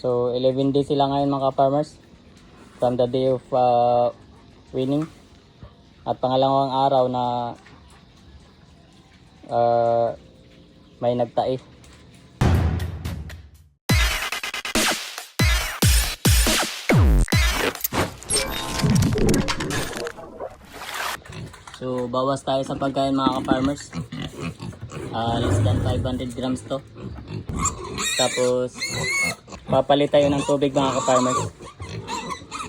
So 11 days sila ngayon mga farmers from the day of uh, winning. At pangalawang araw na uh, may nagtai. So bawas tayo sa pagkain mga ka-farmers. Ah, less than 500 grams to. Tapos papalit tayo ng tubig mga ka-farmers.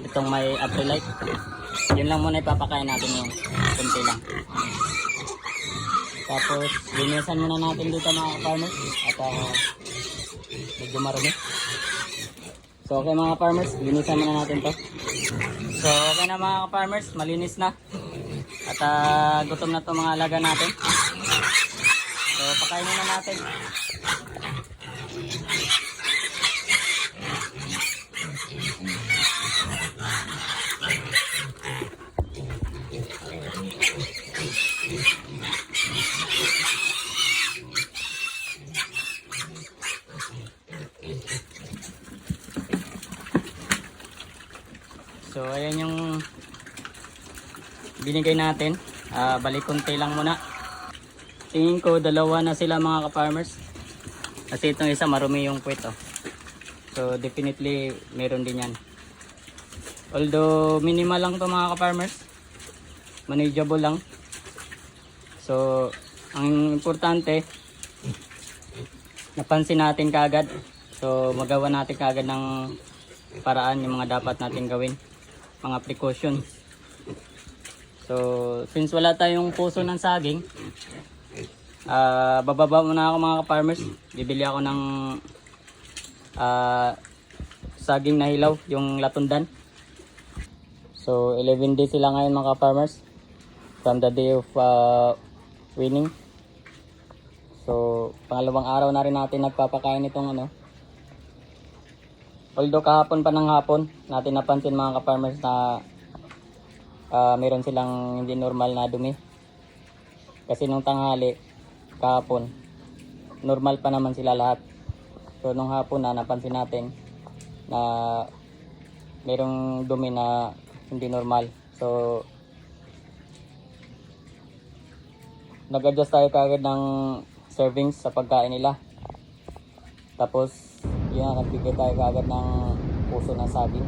Itong may Aprilite. Yun lang muna ipapakain natin yung kunti lang. Tapos linisan muna natin dito mga ka-farmers. At ah, medyo marumi. So okay mga farmers, linisan muna natin to. So okay na mga farmers, malinis na. At ah, gutom na to mga alaga natin. So pakainin na natin. So ayan yung binigay natin. Ah, balik konti lang muna. Tingin ko dalawa na sila mga ka-farmers. Kasi itong isa marumi yung puwet oh. So definitely meron din yan. Although minimal lang to mga ka-farmers. Manageable lang. So ang importante napansin natin kaagad. So magawa natin kaagad ng paraan yung mga dapat natin gawin. Mga precautions. So, since wala tayong puso ng saging, ah bababa muna ako mga ka-farmers. Bibili ako ng ah, saging na hilaw, yung latundan. So, 11 days sila ngayon mga ka-farmers from the day of ah, winning. So, pangalawang araw na rin natin nagpapakain itong ano. Although kahapon pa ng hapon, natin napansin mga ka-farmers na ah, meron silang hindi normal na dumi. Kasi nung tanghali, kahapon, normal pa naman sila lahat. So nung hapon na napansin natin na merong dumi na hindi normal. So nag-adjust tayo kagad ng servings sa pagkain nila. Tapos na, nagbigay tayo kagad ng puso ng saging.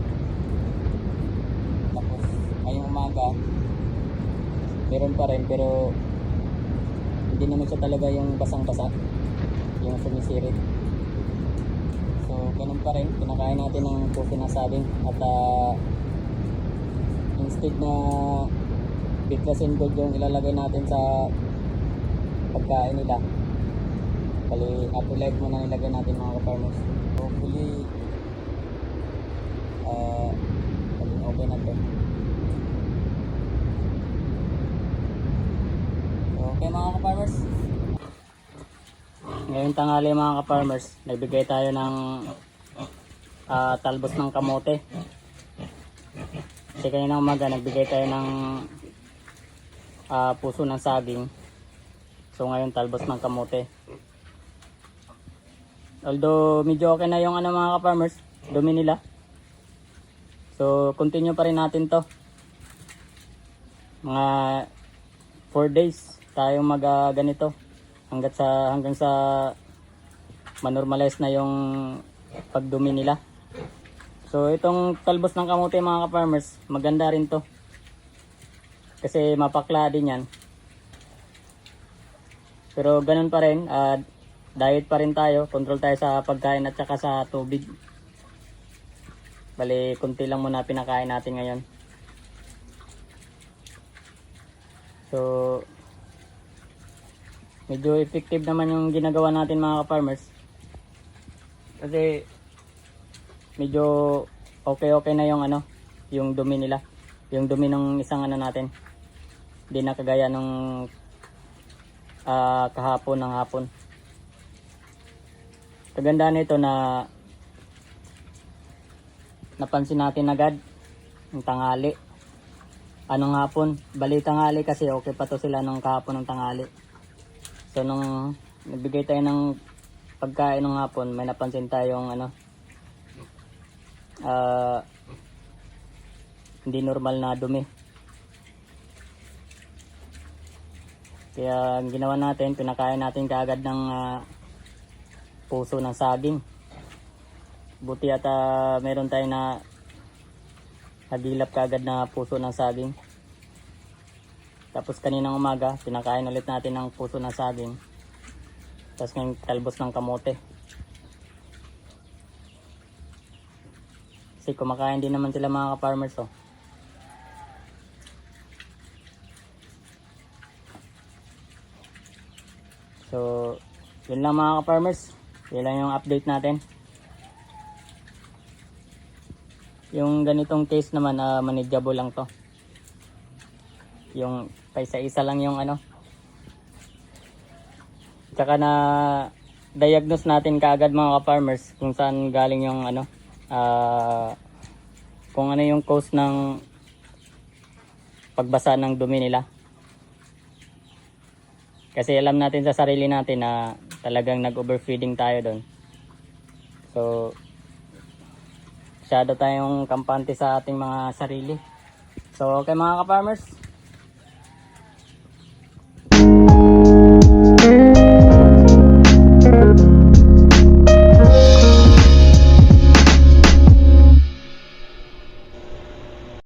Tapos ngayong umaga, meron pa rin pero hindi naman siya talaga yung basang-basa, yung sumisirit. So, ganun pa rin, kinakain natin ng puso ng saging at ah, instead na bitrasin gold yung ilalagay natin sa pagkain nila, bali apple life muna nilagay natin mga ka-farmers. Hopefully, ah, maging okay na to. Okay mga ka-farmers. Ngayong tanghali mga ka-farmers, nagbigay tayo ng ah, talbos ng kamote. Kasi kanina umaga, nagbigay tayo ng ah, puso ng saging. So ngayon talbos ng kamote. Although medyo okay na yung ano mga ka-farmers, dumi nila. So continue pa rin natin to. Mga 4 days tayong mag ah, ganito hanggat sa hanggang sa manormalize na yung pagdumi nila. So itong talbos ng kamote mga ka-farmers, maganda rin to. Kasi mapakla din yan. Pero ganun pa rin, ah, diet pa rin tayo, control tayo sa pagkain at saka sa tubig. Bali, kunti lang muna pinakain natin ngayon. So, medyo effective naman yung ginagawa natin mga ka-farmers. Kasi, medyo okay-okay na yung ano, yung dumi nila. Yung dumi ng isang ano natin. Hindi na kagaya nung ah, kahapon ng hapon. Kaganda nito na napansin natin agad ng tanghali. Anong hapon? Bali tanghali kasi okay pa to sila nung kahapon ng tanghali. So nung nagbigay tayo ng pagkain ng hapon, may napansin tayong ano ah, hindi normal na dumi. Kaya ang ginawa natin, pinakain natin kaagad ng ah, puso ng saging. Buti at ah, meron tayo na nagilap kaagad na puso ng saging. Tapos kaninang umaga, pinakain ulit natin ng puso ng saging. Tapos ngayon talbos ng kamote. Kasi kumakain din naman sila mga ka-farmers oh. So, yun lang mga ka-farmers. Lang yung update natin. Yung ganitong case naman, uh, manageable lang to. Yung paisa-isa lang yung ano. Tsaka na diagnose natin kaagad mga ka-farmers kung saan galing yung ano. ah, kung ano yung cause ng pagbasa ng dumi nila. Kasi alam natin sa sarili natin na talagang nag-overfeeding tayo doon. So, masyado tayong kampante sa ating mga sarili. So, okay mga ka-farmers,